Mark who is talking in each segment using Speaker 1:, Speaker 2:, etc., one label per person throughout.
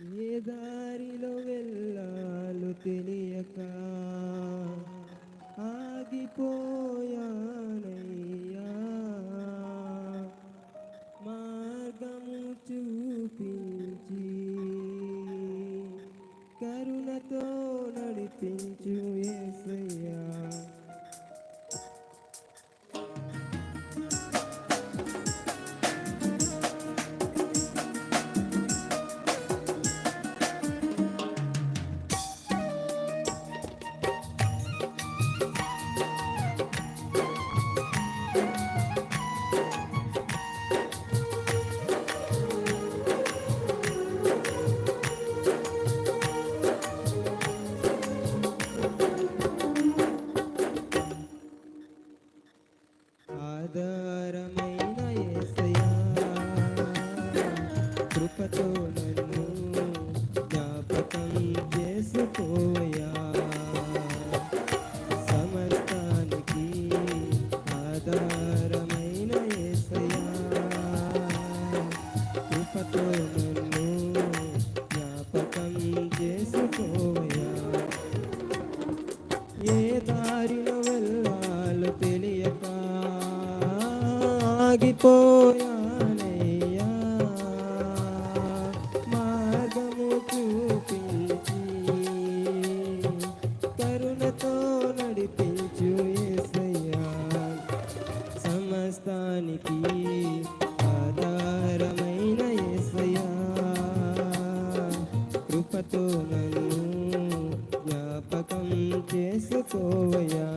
Speaker 1: ఏ దారిలో వెళ్ళాలో తెలియక పోయానయ్యా. మార్గము చూపించి కరుణతో నడిపించు ఎసయ్యా సమస్తానికి ఆధారమైన ఎసయ్యా కృపతో నన్ను జ్ఞాపకం చేసుకోవయ్యా.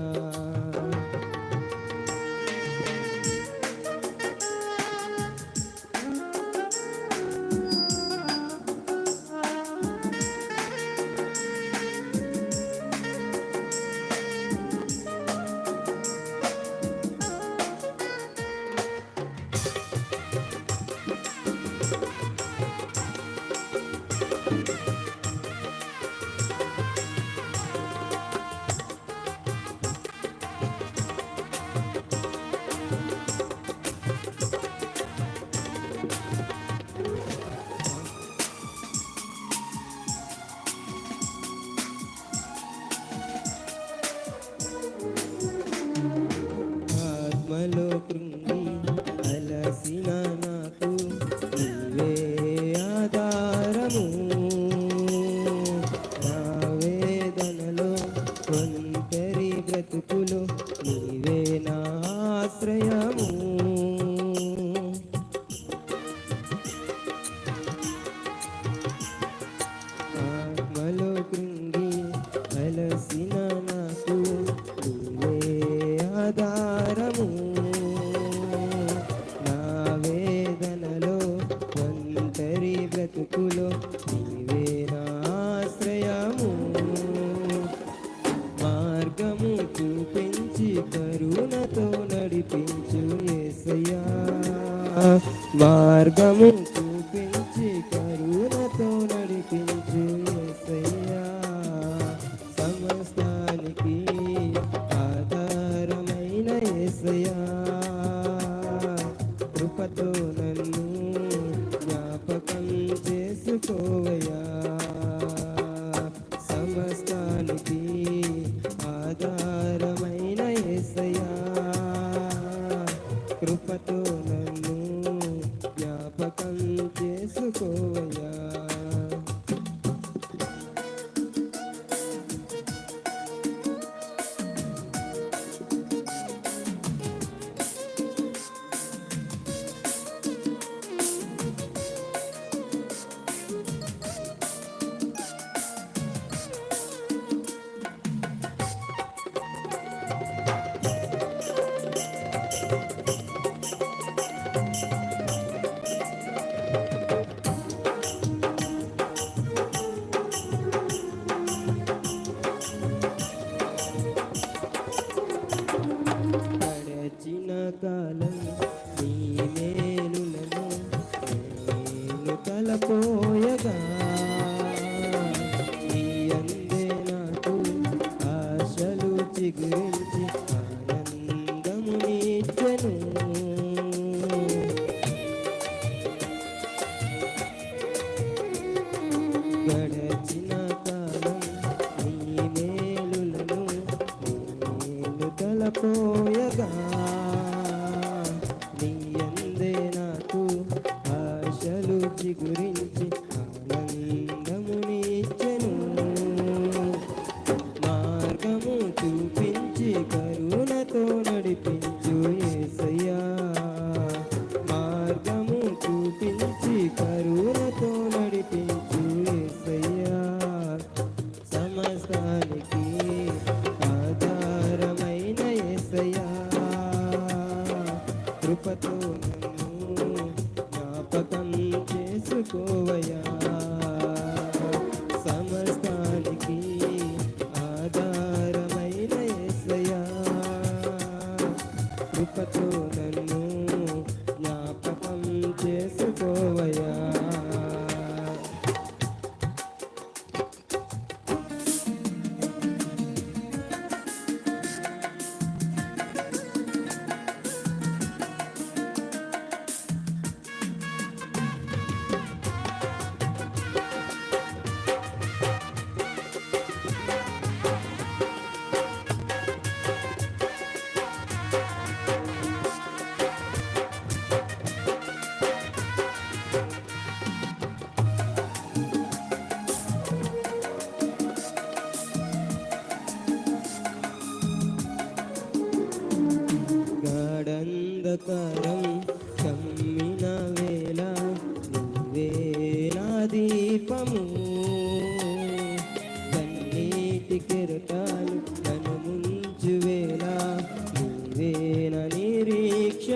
Speaker 1: మార్గము చూపించి కరుణతో నడిపించు ఎసయ్యా సమస్తానికి ఆధారమైన ఎసయ్యా కృపతో సమస్తానికి ఆధార గురించి గురించి ఆనంద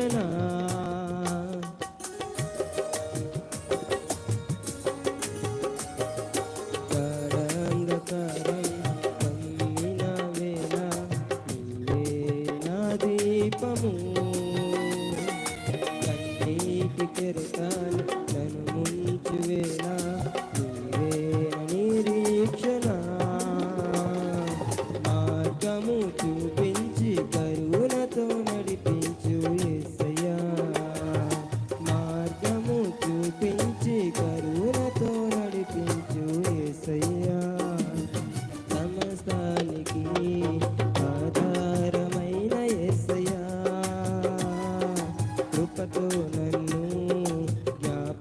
Speaker 1: না